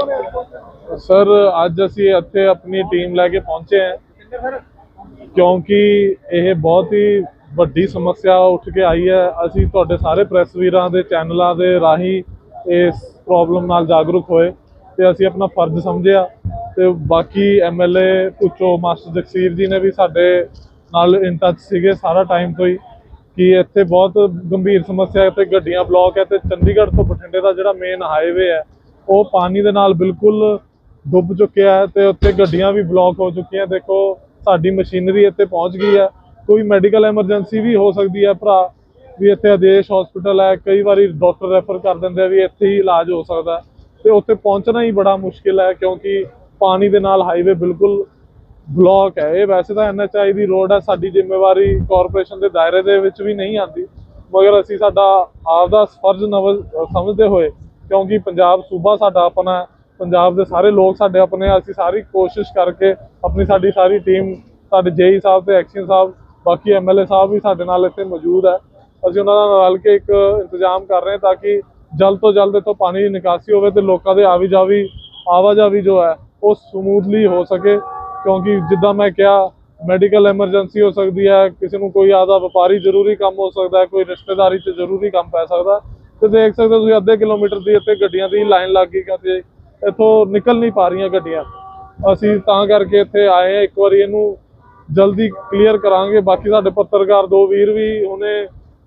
Sir, ਅੱਜ ਅਸੀਂ ਇੱਥੇ ਆਪਣੀ ਟੀਮ ਲੈ ਕੇ ਪਹੁੰਚੇ ਹਾਂ। ਕਿਉਂਕਿ ਇਹ ਬਹੁਤ ਹੀ ਵੱਡੀ ਸਮੱਸਿਆ ਉੱਠ ਕੇ ਆਈ ਹੈ। ਅਸੀਂ ਤੁਹਾਡੇ ਸਾਰੇ ਪ੍ਰੈਸ ਵੀਰਾਂ ਦੇ ਚੈਨਲਾਂ ਦੇ ਰਾਹੀਂ ਇਸ ਪ੍ਰੋਬਲਮ ਨਾਲ ਜਾਗਰੂਕ ਹੋਏ ਤੇ ਅਸੀਂ ਆਪਣਾ ਫਰਜ਼ ਸਮਝਿਆ ਤੇ ਬਾਕੀ ਐਮਐਲਏ ਪੁੱਛੋ ਮਾਸਟਰ ਜਗਸੀਰ ਜੀ ਨੇ ਵੀ ਸਾਡੇ ਨਾਲ ਇਨ ਟੱਚ ਸੀਗੇ ਸਾਰਾ ਟਾਈਮ ਤੋਂ ਹੀ ਕਿ ਇੱਥੇ ਬਹੁਤ ਗੰਭੀਰ ਸਮੱਸਿਆ ਹੈ ਤੇ ਗੱਡੀਆਂ ਬਲੌਕ ਹੈ ਤੇ ਚੰਡੀਗੜ੍ਹ ਤੋਂ ਬਠਿੰਡੇ ਦਾ ਜਿਹੜਾ ਮੇਨ ਹਾਈਵੇ ਹੈ ਉਹ ਪਾਣੀ ਦੇ ਨਾਲ ਬਿਲਕੁਲ ਡੁੱਬ ਚੁੱਕਿਆ ਹੈ ਤੇ ਉੱਥੇ ਗੱਡੀਆਂ ਵੀ ਬਲੌਕ ਹੋ ਚੁੱਕੀਆਂ। ਦੇਖੋ, ਸਾਡੀ ਮਸ਼ੀਨਰੀ ਇੱਥੇ ਪਹੁੰਚ ਗਈ ਹੈ। ਕੋਈ ਮੈਡੀਕਲ ਐਮਰਜੈਂਸੀ ਵੀ ਹੋ ਸਕਦੀ ਹੈ ਭਰਾ, ਵੀ ਇੱਥੇ ਆਦੇਸ਼ ਹਸਪੀਟਲ ਹੈ। ਕਈ ਵਾਰੀ ਡਾਕਟਰ ਰੈਫਰ ਕਰ ਦਿੰਦੇ ਆ ਵੀ ਇੱਥੇ ਹੀ ਇਲਾਜ ਹੋ ਸਕਦਾ ਹੈ। ਤੇ ਉੱਥੇ ਪਹੁੰਚਣਾ ਹੀ ਬੜਾ ਮੁਸ਼ਕਿਲ ਹੈ ਕਿਉਂਕਿ ਪਾਣੀ ਦੇ ਨਾਲ ਹਾਈਵੇ ਬਿਲਕੁਲ ਬਲੌਕ ਹੈ। ਇਹ ਵੈਸੇ ਤਾਂ ਐਨਐਚਆਈ ਦੀ ਰੋਡ ਹੈ, ਸਾਡੀ ਜ਼ਿੰਮੇਵਾਰੀ ਕਾਰਪੋਰੇਸ਼ਨ ਦੇ ਦਾਇਰੇ ਦੇ ਵਿੱਚ ਵੀ ਨਹੀਂ ਆਉਂਦੀ। ਮਗਰ ਅਸੀਂ ਸਾਡਾ ਆਪਦਾ ਫਰਜ਼ ਨਵ- ਸਮਝਦੇ ਹੋਏ ਕਿਉਂਕਿ ਪੰਜਾਬ ਸੂਬਾ ਸਾਡਾ ਆਪਣਾ ਪੰਜਾਬ ਦੇ ਸਾਰੇ ਲੋਕ ਸਾਡੇ ਆਪਣੇ ਆ, ਅਸੀਂ ਸਾਰੀ ਕੋਸ਼ਿਸ਼ ਕਰਕੇ ਆਪਣੀ ਸਾਡੀ ਸਾਰੀ ਟੀਮ ਸਾਡੇ ਜੇਈ ਸਾਹਿਬ ਤੇ ਐਕਸ਼ਨ ਸਾਹਿਬ ਬਾਕੀ ਐਮਐਲਏ ਸਾਹਿਬ ਵੀ ਸਾਡੇ ਨਾਲ ਇੱਥੇ ਮੌਜੂਦ ਹੈ। ਅਸੀਂ ਉਹਨਾਂ ਨਾਲ ਰਲ ਕੇ ਇੱਕ ਇੰਤਜ਼ਾਮ ਕਰ ਰਹੇ ਹਾਂ ਤਾਂ ਕਿ ਜਲਦ ਤੋਂ ਜਲਦ ਇੱਥੋਂ ਪਾਣੀ ਦੀ ਨਿਕਾਸੀ ਹੋਵੇ ਤੇ ਲੋਕਾਂ ਦੇ ਆਵੀ ਜਾਵੀ ਆਵਾਜਾਵੀ ਜੋ ਹੈ ਉਹ ਸਮੂਥਲੀ ਹੋ ਸਕੇ। ਕਿਉਂਕਿ ਜਿੱਦਾਂ ਮੈਂ ਕਿਹਾ ਮੈਡੀਕਲ ਐਮਰਜੈਂਸੀ ਹੋ ਸਕਦੀ ਹੈ ਕਿਸੇ ਨੂੰ ਕੋਈ ਆਦਾ ਵਪਾਰੀ ਜ਼ਰੂਰੀ ਕੰਮ ਹੋ ਸਕਦਾ ਹੈ ਕੋਈ ਰਿਸ਼ਤੇਦਾਰੀ 'ਚ ਜ਼ਰੂਰੀ ਕੰਮ ਪੈ ਸਕਦਾ ਤੇ ਦੇਖ ਸਕਦੇ ਹੋ ਤੁਸੀਂ ਅੱਧੇ ਕਿਲੋਮੀਟਰ ਦੀ ਇੱਥੇ ਗੱਡੀਆਂ ਦੀ ਲਾਈਨ ਲੱਗ ਗਈ ਕਿਉਂਕਿ ਇੱਥੋਂ ਨਿਕਲ ਨਹੀਂ ਪਾ ਰਹੀਆਂ ਗੱਡੀਆਂ। ਅਸੀਂ ਤਾਂ ਕਰਕੇ ਇੱਥੇ ਆਏ ਹਾਂ ਇੱਕ ਵਾਰੀ ਇਹਨੂੰ ਜਲਦੀ ਕਲੀਅਰ ਕਰਾਂਗੇ। ਬਾਕੀ ਸਾਡੇ ਪੱਤਰਕਾਰ ਦੋ ਵੀਰ ਵੀ ਉਹਨੇ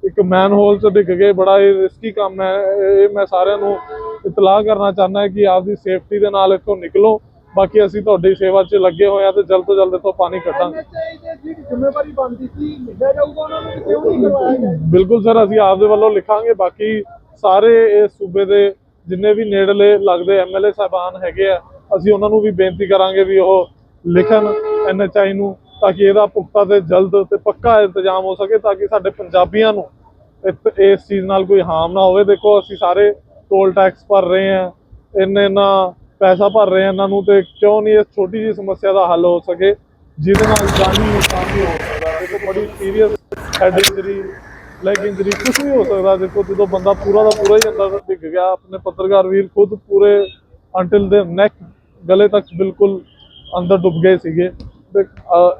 ਇੱਕ ਮੈਨ ਹੋਲ 'ਚ ਡਿੱਗ ਗਏ। ਬੜਾ ਇਹ ਰਿਸਕੀ ਕੰਮ ਹੈ। ਇਹ ਮੈਂ ਸਾਰਿਆਂ ਨੂੰ ਇਤਲਾਹ ਕਰਨਾ ਚਾਹੁੰਦਾ ਕਿ ਆਪਦੀ ਸੇਫਟੀ ਦੇ ਨਾਲ ਇੱਥੋਂ ਨਿਕਲੋ। ਬਾਕੀ ਅਸੀਂ ਤੁਹਾਡੀ ਸੇਵਾ 'ਚ ਲੱਗੇ ਹੋਏ ਆ ਤੇ ਜਲਦ ਤੋਂ ਜਲਦ ਇੱਥੋਂ ਪਾਣੀ ਕੱਢਾਂਗੇ। ਐਨਐਚਆਈ ਦੇ ਜਿਹੜੀ ਜ਼ਿੰਮੇਵਾਰੀ ਬਣਦੀ ਸੀ ਲਿਖਿਆ ਜਾਊਗਾ ਉਹਨਾਂ ਨੂੰ ਕਿ ਕਿਉਂ ਨਹੀਂ ਕਰਵਾਇਆ ਗਿਆ। ਬਿਲਕੁਲ ਸਰ ਅਸੀਂ ਆਪਦੇ ਵੱਲੋਂ ਲਿਖਾਂਗੇ। ਬਾਕੀ ਸਾਰੇ ਇਸ ਸੂਬੇ ਦੇ ਜਿੰਨੇ ਵੀ ਨੇੜਲੇ ਲੱਗਦੇ ਐਮਐਲਏ ਸਾਹਿਬਾਨ ਹੈਗੇ ਆ, ਅਸੀਂ ਉਹਨਾਂ ਨੂੰ ਵੀ ਬੇਨਤੀ ਕਰਾਂਗੇ ਵੀ ਉਹ ਲਿਖਣ ਐਨਐਚਆਈ ਨੂੰ ਤਾਂ ਕਿ ਇਹਦਾ ਪੁਖਤਾ ਤੇ ਜਲਦ ਤੇ ਪੱਕਾ ਇੰਤਜ਼ਾਮ ਹੋ ਸਕੇ ਤਾਂ ਕਿ ਸਾਡੇ ਪੰਜਾਬੀਆਂ ਨੂੰ ਇਸ- ਇਸ ਚੀਜ਼ ਨਾਲ ਕੋਈ ਹਾਰਮ ਨਾ ਹੋਵੇ। ਦੇਖੋ, ਅਸੀਂ ਸਾਰੇ ਟੋਲ ਟੈਕਸ ਭਰ ਰਹੇ ਆ, ਇੰਨੇ ਇੰਨਾ ਪੈਸਾ ਭਰ ਰਹੇ ਆ ਇਹਨਾਂ ਨੂੰ ਤੇ ਕਿਉਂ ਨਹੀਂ ਇਸ ਛੋਟੀ ਜਿਹੀ ਸਮੱਸਿਆ ਦਾ ਹੱਲ ਹੋ ਸਕੇ, ਜਿਹਦੇ ਨਾਲ ਜਾਨੀ ਨੁਕਸਾਨ ਵੀ ਹੋ ਸਕਦਾ। ਦੇਖੋ, ਬੜੀ serious head injury leg injury ਕੁਝ ਵੀ ਹੋ ਸਕਦਾ। ਦੇਖੋ ਜਦੋਂ ਬੰਦਾ ਪੂਰਾ ਦਾ ਪੂਰਾ ਹੀ ਅੰਦਰ ਡਿੱਗ ਗਿਆ। ਆਪਣੇ ਪੱਤਰਕਾਰ ਵੀਰ ਖੁਦ ਪੂਰੇ ਅੰਟਿਲ ਦੇ ਨੈਕ ਗਲੇ ਤੱਕ ਬਿਲਕੁਲ ਅੰਦਰ ਡੁੱਬ ਗਏ ਸੀਗੇ। ਤੇ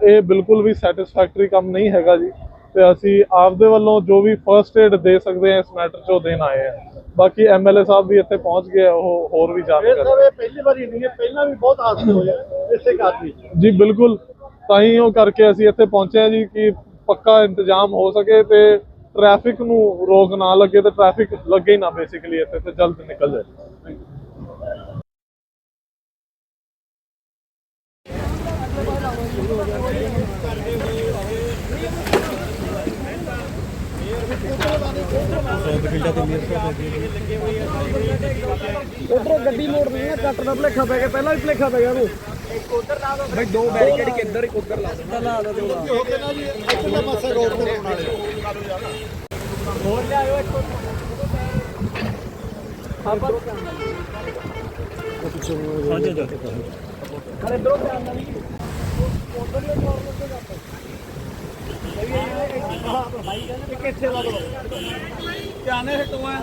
ਇਹ ਬਿਲਕੁਲ ਵੀ ਸੈਟੀਸਫੈਕਟਰੀ ਕੰਮ ਨਹੀਂ ਹੈਗਾ ਜੀ। ਤੇ ਅਸੀਂ ਆਪਦੇ ਵੱਲੋਂ ਜੋ ਵੀ ਫਰਸਟ ਏਡ ਦੇ ਸਕਦੇ ਹਾਂ ਇਸ ਮੈਟਰ 'ਚ ਉਹ ਦੇਣ ਆਏ ਆ ਬਾਕੀ ਐਮਐਲਏ ਸਾਹਿਬ ਵੀ ਇੱਥੇ ਪਹੁੰਚ ਗਏ ਆ, ਉਹ ਹੋਰ ਵੀ ਜਾਣਕਾਰੀ ਇਹ ਪਹਿਲੀ ਵਾਰੀ ਨਹੀਂ ਹੈ ਪਹਿਲਾਂ ਵੀ ਬਹੁਤ ਹਾਦਸੇ ਹੋਏ ਆ ਇਸੇ ਕਾਰਨ ਜੀ ਬਿਲਕੁਲ। ਤਾਂ ਹੀ ਉਹ ਕਰਕੇ ਅਸੀਂ ਇੱਥੇ ਪਹੁੰਚੇ ਹਾਂ ਜੀ ਕਿ ਪੱਕਾ ਇੰਤਜ਼ਾਮ ਹੋ ਸਕੇ ਤੇ ਟ੍ਰੈਫਿਕ ਨੂੰ ਰੋਕ ਨਾ ਲੱਗੇ ਤੇ ਟ੍ਰੈਫਿਕ ਲੱਗੇ ਹੀ ਨਾ ਬੇਸਿਕਲੀ ਇੱਥੇ ਤੇ ਜਲਦ ਨਿਕਲ ਜਾਏ। ਉਧਰੋਂ ਗੱਡੀ ਮੋੜਨੀ ਹੈ ਕੱਟ ਦਾ ਭਲੇਖਾ ਪੈ ਗਿਆ ਪਹਿਲਾਂ ਵੀ ਭਲੇਖਾ ਪੈ ਗਿਆ ਉਹਨੂੰ। ਇੱਕ ਉਧਰ ਲਾ ਦੋ ਬਈ ਦੋ ਬੈਰੀਕੇਡ ਕਿੱਧਰ ਇੱਕ ਉਧਰ ਲਾ ਦੋ ਲਾ ਦੋ ਹੋ ਕੇ ਨਾ ਜੀ ਇੱਧਰਲੇ ਪਾਸੇ ਰੋਡ ਤੇ ਲਾਉਣ ਵਾਲੇ ਹੋਰ ਲਿਆਇਓ ਇੱਕ ਆਪਾਂ ਹਾਂਜੀ ਹਾਂਜੀ ਅਰੇ ਇਧਰੋਂ ਧਿਆਨ ਨਾਲ ਉਧਰਲੇ ਕਾਰਨਰ ਤੇ ਜਾਂਦਾ ਭਾਈ ਕਹਿੰਦੇ ਕਿ ਇੱਥੇ ਲਾ ਦੋ ਧਿਆਨ ਨਾਲ ਹਟਵਾ